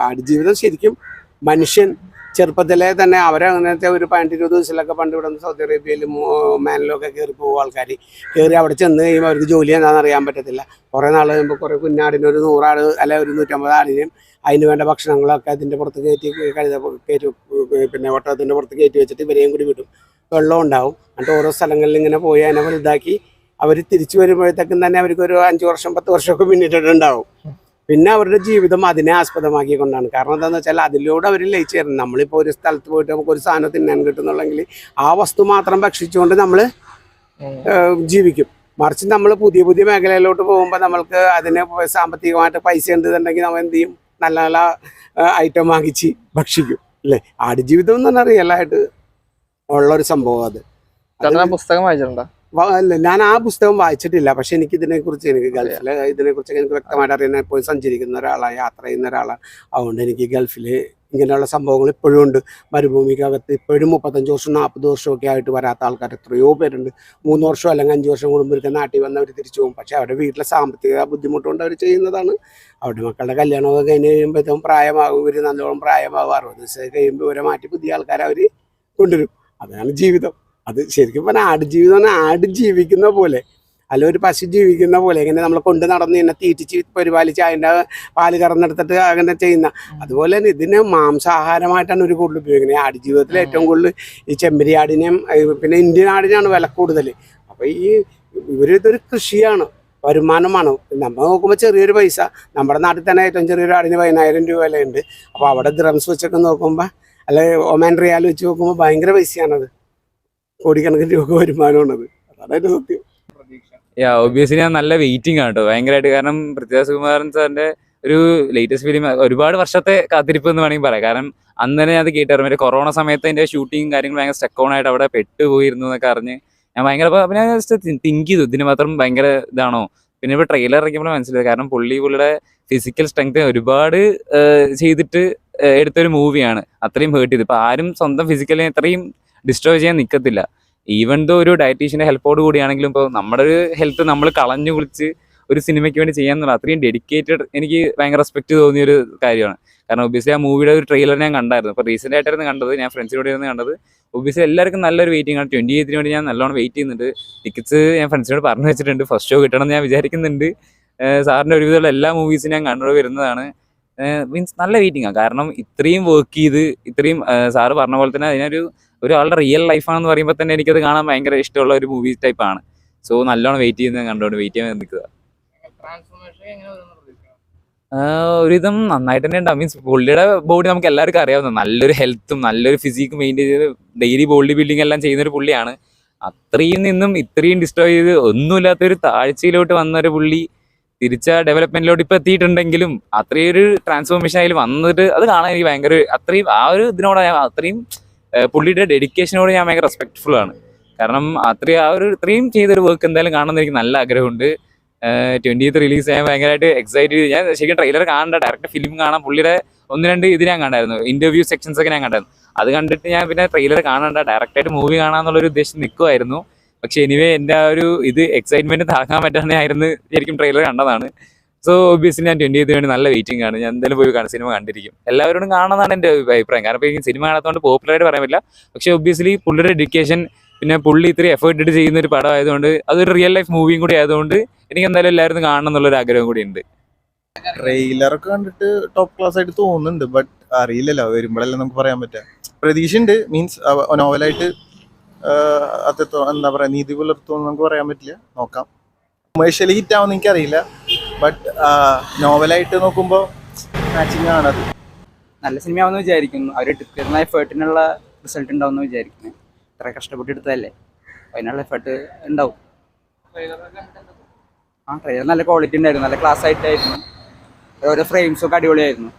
ആടുജീവിതം ശരിക്കും മനുഷ്യൻ ചെറുപ്പത്തിലെ തന്നെ അവരങ്ങനത്തെ ഒരു പതിനെട്ട് ഇരുപത് ദിവസത്തിലൊക്കെ പണ്ട് ഇവിടെ നിന്ന് സൗദി അറേബ്യയിലും മാനിലും ഒക്കെ കയറി പോകും ആൾക്കാർ കയറി അവിടെ ചെന്ന് കഴിയുമ്പോൾ അവർക്ക് ജോലി എന്താണെന്ന് അറിയാൻ പറ്റത്തില്ല. കുറേ നാൾ കഴിയുമ്പോൾ കുറേ കുഞ്ഞാടിന് ഒരു നൂറാട് അല്ലെ ഒരു നൂറ്റമ്പത് ആടിനെയും അതിന് വേണ്ട ഭക്ഷണങ്ങളൊക്കെ അതിന്റെ പുറത്ത് കയറ്റി കഴുത കയറ്റി പിന്നെ ഒട്ടകത്തിന്റെ പുറത്ത് കയറ്റി വെച്ചിട്ട് ഇവരെയും കൂടി വിടും. വെള്ളം ഉണ്ടാവും. എന്നിട്ട് ഓരോ സ്ഥലങ്ങളിൽ ഇങ്ങനെ പോയി അതിനെ വലുതാക്കി അവർ തിരിച്ചു വരുമ്പോഴത്തേക്കും തന്നെ അവർക്ക് ഒരു അഞ്ച് വർഷം പത്ത് വർഷമൊക്കെ പിന്നിട്ടിട്ടുണ്ടാവും. പിന്നെ അവരുടെ ജീവിതം അതിനെ ആസ്പദമാക്കിക്കൊണ്ടാണ്. കാരണം എന്താണെന്ന് വെച്ചാൽ അതിലൂടെ അവർ ലയിച്ചു തരണം നമ്മളിപ്പോൾ ഒരു സ്ഥലത്ത് പോയിട്ട് നമുക്ക് ഒരു സാധനം തിന്നാൻ കിട്ടുന്നുണ്ടെങ്കിൽ ആ വസ്തു മാത്രം ഭക്ഷിച്ചുകൊണ്ട് നമ്മൾ ജീവിക്കും. മറിച്ച് നമ്മൾ പുതിയ പുതിയ മേഖലയിലോട്ട് പോകുമ്പോൾ നമ്മൾക്ക് അതിന് സാമ്പത്തികമായിട്ട് പൈസ ഉണ്ടെന്നുണ്ടെങ്കിൽ നമ്മൾ എന്ത് ചെയ്യും? നല്ല നല്ല ഐറ്റം വാങ്ങിച്ച് ഭക്ഷിക്കും. അല്ലേ? ആടുജീവിതം എന്ന് പറഞ്ഞാൽ റിയലായിട്ട് ഉള്ള ഒരു സംഭവം അത് പുസ്തകം വായിച്ചിട്ടുണ്ടോ? ഞാൻ ആ പുസ്തകം വായിച്ചിട്ടില്ല. പക്ഷെ എനിക്ക് ഇതിനെക്കുറിച്ച് എനിക്ക് ഗൾഫിൽ ഇതിനെക്കുറിച്ച് എനിക്ക് വ്യക്തമായിട്ട് അറിയുന്ന എപ്പോഴും സഞ്ചരിക്കുന്ന ഒരാളാണ് യാത്ര ചെയ്യുന്ന ഒരാളാണ്. അതുകൊണ്ട് എനിക്ക് ഗൾഫിൽ ഇങ്ങനെയുള്ള സംഭവങ്ങൾ ഇപ്പോഴും ഉണ്ട്. മരുഭൂമിക്കകത്ത് ഇപ്പോഴും മുപ്പത്തഞ്ച് വർഷം നാൽപ്പത് വർഷമൊക്കെ ആയിട്ട് വരാത്ത ആൾക്കാർ എത്രയോ പേരുണ്ട്. മൂന്ന് വർഷം അല്ലെങ്കിൽ അഞ്ച് വർഷം കൂടുമ്പോഴേക്കും നാട്ടിൽ വന്ന് അവർ തിരിച്ചു പോകും. പക്ഷെ അവരുടെ വീട്ടിലെ സാമ്പത്തിക ബുദ്ധിമുട്ടുകൊണ്ട് അവർ ചെയ്യുന്നതാണ്. അവരുടെ മക്കളുടെ കല്യാണമൊക്കെ കഴിഞ്ഞ് കഴിയുമ്പോഴത്തേക്കും പ്രായമാകും. ഇവർ നല്ലോണം പ്രായമാകും അറുപത് ദിവസം കഴിയുമ്പോൾ ഇവരെ മാറ്റി പുതിയ ആൾക്കാരെ അവർ കൊണ്ടുവരും. അതാണ് ജീവിതം. അത് ശരിക്കും പറഞ്ഞാൽ ആടുജീവിതം പറഞ്ഞാൽ ആട് ജീവിക്കുന്ന പോലെ. അല്ല ഒരു പശു ജീവിക്കുന്ന പോലെ. ഇങ്ങനെ നമ്മൾ കൊണ്ട് നടന്ന് ഇങ്ങനെ തീറ്റിച്ച് പരിപാലിച്ച് അതിന്റെ പാൽ കറന്നെടുത്തിട്ട് അങ്ങനെ ചെയ്യുന്ന. അതുപോലെ തന്നെ ഇതിനെ മാംസാഹാരമായിട്ടാണ് ഒരു കൂടുതൽ ഉപയോഗിക്കുന്നത്. ആട് ജീവിതത്തിൽ ഏറ്റവും കൂടുതൽ ഈ ചെമ്പരി ആടിനെയും പിന്നെ ഇന്ത്യൻ ആടിനാണ് വില കൂടുതൽ. അപ്പോൾ ഈ ഇവരിതൊരു കൃഷിയാണ് വരുമാനമാണ്. നമ്മൾ നോക്കുമ്പോൾ ചെറിയൊരു പൈസ. നമ്മുടെ നാട്ടിൽ തന്നെ ഏറ്റവും ചെറിയൊരു ആടിന് പതിനായിരം രൂപ വിലയുണ്ട്. അപ്പോൾ അവിടെ ഡ്രംസ് വെച്ചൊക്കെ നോക്കുമ്പോൾ അല്ലെ ഒമാൻ റിയാൽ വെച്ച് നോക്കുമ്പോൾ ഭയങ്കര പൈസയാണത്. കോടിക്കണക്കിന് രൂപ വരുമാനമാണത്. അതാണ് സത്യം. യാ ഒബിയസ്ലി ഞാൻ നല്ല വെയിറ്റിംഗ് ആണ് കേട്ടോ. ഭയങ്കരമായിട്ട് കാരണം പൃഥ്വിരാജ് കുമാരൻ സാറിന്റെ ഒരു ലേറ്റസ്റ്റ് ഫിലിം ഒരുപാട് വർഷത്തെ കാത്തിരിപ്പ് എന്ന് വേണമെങ്കിൽ പറയാം. കാരണം അന്ന് തന്നെ അത് കേട്ടായിരുന്നു മറ്റേ കൊറോണ സമയത്ത് അതിന്റെ ഷൂട്ടിങ് കാര്യങ്ങൾ ഭയങ്കര സ്റ്റക്ക് ഓൺ ആയിട്ട് അവിടെ പെട്ടുപോയിരുന്നു എന്നൊക്കെ അറിഞ്ഞ് ഞാൻ ഭയങ്കര ഞാൻ ജസ്റ്റ് തിങ്ക് ചെയ്തു. ഇതിന് മാത്രം ഭയങ്കര ഇതാണോ? പിന്നെ ഇപ്പോൾ ട്രെയിലർ ഇറങ്ങിയപ്പോൾ മനസ്സിലായി കാരണം പുള്ളി പുള്ളിയുടെ ഫിസിക്കൽ സ്ട്രെങ്ത് ഒരുപാട് ചെയ്തിട്ട് എടുത്തൊരു മൂവിയാണ് അത്രയും ഹേർട്ട് ചെയ്ത്. ഇപ്പൊ ആരും സ്വന്തം ഫിസിക്കലിനെ അത്രയും ഡിസ്ട്രോയ് ചെയ്യാൻ നിൽക്കത്തില്ല ഈവൻ ദോ ഒരു ഡയറ്റീഷ്യന്റെ ഹെൽപ്പോട് കൂടിയാണെങ്കിലും ഇപ്പോൾ നമ്മുടെ ഒരു ഹെൽത്ത് നമ്മൾ കളഞ്ഞു കുളിച്ച് ഒരു സിനിമയ്ക്ക് വേണ്ടി ചെയ്യാന്നുള്ള അത്രയും ഡെഡിക്കേറ്റഡ് എനിക്ക് ഭയങ്കര റെസ്പെക്ട് തോന്നിയ ഒരു കാര്യമാണ്. കാരണം ഒബിയസ്ലി ആ മൂവിയുടെ ഒരു ട്രെയിലർ ഞാൻ കണ്ടായിരുന്നു. ഇപ്പോൾ റീസെന്റ് ആയിട്ടായിരുന്നു കണ്ടത്. ഞാൻ ഫ്രണ്ട്സിനോട് ഇരുന്ന് കണ്ടത്. ഒബിയസ്ലി എല്ലാവർക്കും നല്ലൊരു വെയിറ്റിംഗ് ആണ്. ട്വന്റി എയ്റ്റിന് വേണ്ടി ഞാൻ നല്ലോണം വെയിറ്റ് ചെയ്യുന്നുണ്ട്. ടിക്കറ്റ്സ് ഞാൻ ഫ്രണ്ട്സിനോട് പറഞ്ഞു വെച്ചിട്ടുണ്ട്. ഫസ്റ്റ് ഷോ കിട്ടണം എന്ന് ഞാൻ വിചാരിക്കുന്നുണ്ട്. സാറിന്റെ ഒരുവിധമുള്ള എല്ലാ മൂവീസും ഞാൻ കണ്ടു വരുന്നതാണ്. മീൻസ് നല്ല വെയിറ്റിംഗ് ആണ് കാരണം ഇത്രയും വർക്ക് ചെയ്ത് ഇത്രയും സാറ് പറഞ്ഞ പോലെ തന്നെ അതിനൊരു ഒരാളുടെ റിയൽ ലൈഫാണെന്ന് പറയുമ്പോൾ തന്നെ എനിക്കത് കാണാൻ ഭയങ്കര ഇഷ്ടമുള്ള ഒരു മൂവി ടൈപ്പ് ആണ്. സോ നല്ലോണം വെയിറ്റ് ചെയ്യുന്നത് കണ്ടുകൊണ്ട് വെയിറ്റ് ചെയ്യാൻ നിൽക്കുക. ഒരുവിധം നന്നായിട്ട് തന്നെ ഉണ്ടാവും. മീൻസ് പുള്ളിയുടെ ബോഡി നമുക്ക് എല്ലാവർക്കും അറിയാവുന്ന നല്ലൊരു ഹെൽത്തും നല്ലൊരു ഫിസിക്കും മെയിന്റെയിൻ ചെയ്ത് ഡെയിലി ബോഡി ബിൽഡിംഗ് എല്ലാം ചെയ്യുന്ന ഒരു പുള്ളിയാണ്. അത്രയും നിന്നും ഇത്രയും ഡിസ്ട്രോയ് ചെയ്ത് ഒന്നുമില്ലാത്ത ഒരു താഴ്ചയിലോട്ട് വന്ന ഒരു പുള്ളി തിരിച്ച ഡെവലപ്മെന്റിലോട്ട് ഇപ്പൊ എത്തിയിട്ടുണ്ടെങ്കിലും അത്രയും ഒരു ട്രാൻസ്ഫോർമേഷൻ അതിൽ വന്നിട്ട് അത് കാണാൻ എനിക്ക് ഭയങ്കര അത്രയും ആ ഒരു ഇതിനോട് അത്രയും പുള്ളിയുടെ ഡെഡിക്കേഷനോട് ഞാൻ ഭയങ്കര റെസ്പെക്ട്ഫുൾ ആണ്. കാരണം അത്രയും ആ ഒരു ഇത്രയും ചെയ്തൊരു വർക്ക് എന്തായാലും കാണുന്ന എനിക്ക് നല്ല ആഗ്രഹമുണ്ട്. ട്വന്റിയത്ത് റിലീസ് ചെയ്യാൻ ഭയങ്കരമായിട്ട് എക്സൈറ്റ് ചെയ്ത്. ഞാൻ ശരിക്കും ട്രെയിലർ കാണണ്ട ഡയറക്റ്റ് ഫിലിം കാണാൻ പുള്ളിയുടെ ഒന്ന് രണ്ട് ഇത് ഞാൻ കണ്ടായിരുന്നു. ഇന്റർവ്യൂ സെക്ഷൻസ് ഒക്കെ ഞാൻ കണ്ടായിരുന്നു. അത് കണ്ടിട്ട് ഞാൻ പിന്നെ ട്രെയിലർ കാണണ്ട ഡയറക്റ്റ് ആയിട്ട് മൂവി കാണാന്നുള്ള ഒരു ഉദ്ദേശം നിൽക്കുമായിരുന്നു പക്ഷെ എനിവേ എന്റെ ആ ഒരു ഇത് എക്സൈറ്റ്മെന്റ് താങ്ങാൻ പറ്റാണ്ടായിരുന്നു ശരിക്കും ട്രെയിലർ കണ്ടതാണ്. സോ ഒബ്വിയസ്ലി ഞാൻ ട്വന്റി വേണ്ടി നല്ല വെയിറ്റിംഗ് ആണ്. ഞാൻ എന്തായാലും പോയി സിനിമ കണ്ടിരിക്കും. എല്ലാവരോടും കാണണമെന്നാണ് എന്റെ അഭിപ്രായം. കാരണം ഈ സിനിമ കാണാത്തതുകൊണ്ട് പോപ്പുലർ ആയിട്ട് പറയാൻ പറ്റില്ല. പക്ഷെ ഒബ്വിയസ്ലി പുള്ളിയുടെ ഡെഡിക്കേഷൻ പിന്നെ പുള്ളി ഇത്രയും എഫേർട്ട് ഇട്ട് ചെയ്യുന്ന ഒരു പടം ആയതുകൊണ്ട് അതൊരു റിയൽ ലൈഫ് മൂവിയും കൂടി ആയതുകൊണ്ട് എനിക്ക് എന്തായാലും എല്ലാവരും കാണണം എന്നുള്ളൊരു ആഗ്രഹം കൂടി ഉണ്ട്. ട്രെയിലറൊക്കെ കണ്ടിട്ട് ടോപ്പ് ക്ലാസ് ആയിട്ട് തോന്നുന്നുണ്ട്. ബട്ട് അറിയില്ലല്ലോ. വരുമ്പോഴല്ലേ നമുക്ക് പറയാൻ പറ്റുക. പ്രതീക്ഷ ഉണ്ട് മീൻസ് നോവലായിട്ട് അത് എന്താ പറയാ നീതി പുലർത്തുമെന്ന് നമുക്ക് പറയാൻ പറ്റില്ല. നോക്കാം. കൊമേഴ്ഷ്യലി ഹിറ്റ് ആവുമെന്ന് എനിക്കറിയില്ല. ബട്ട് നോവലായിട്ട് നോക്കുമ്പോൾ മാച്ചിങ് ആണത്. നല്ല സിനിമയാവുമെന്ന് വിചാരിക്കുന്നു. അവർ എടുക്കുന്ന എഫേർട്ടിനുള്ള റിസൾട്ട് ഉണ്ടാവുമെന്ന് വിചാരിക്കുന്നു. ഇത്ര കഷ്ടപ്പെട്ട് എടുത്തതല്ലേ? അതിനുള്ള എഫേർട്ട് ഉണ്ടാവും. ആ ട്രെയിലർ നല്ല ക്വാളിറ്റി ഉണ്ടായിരുന്നു. നല്ല ക്ലാസ് ആയിട്ടായിരുന്നു. ഓരോ ഫ്രെയിംസൊക്കെ അടിപൊളിയായിരുന്നു.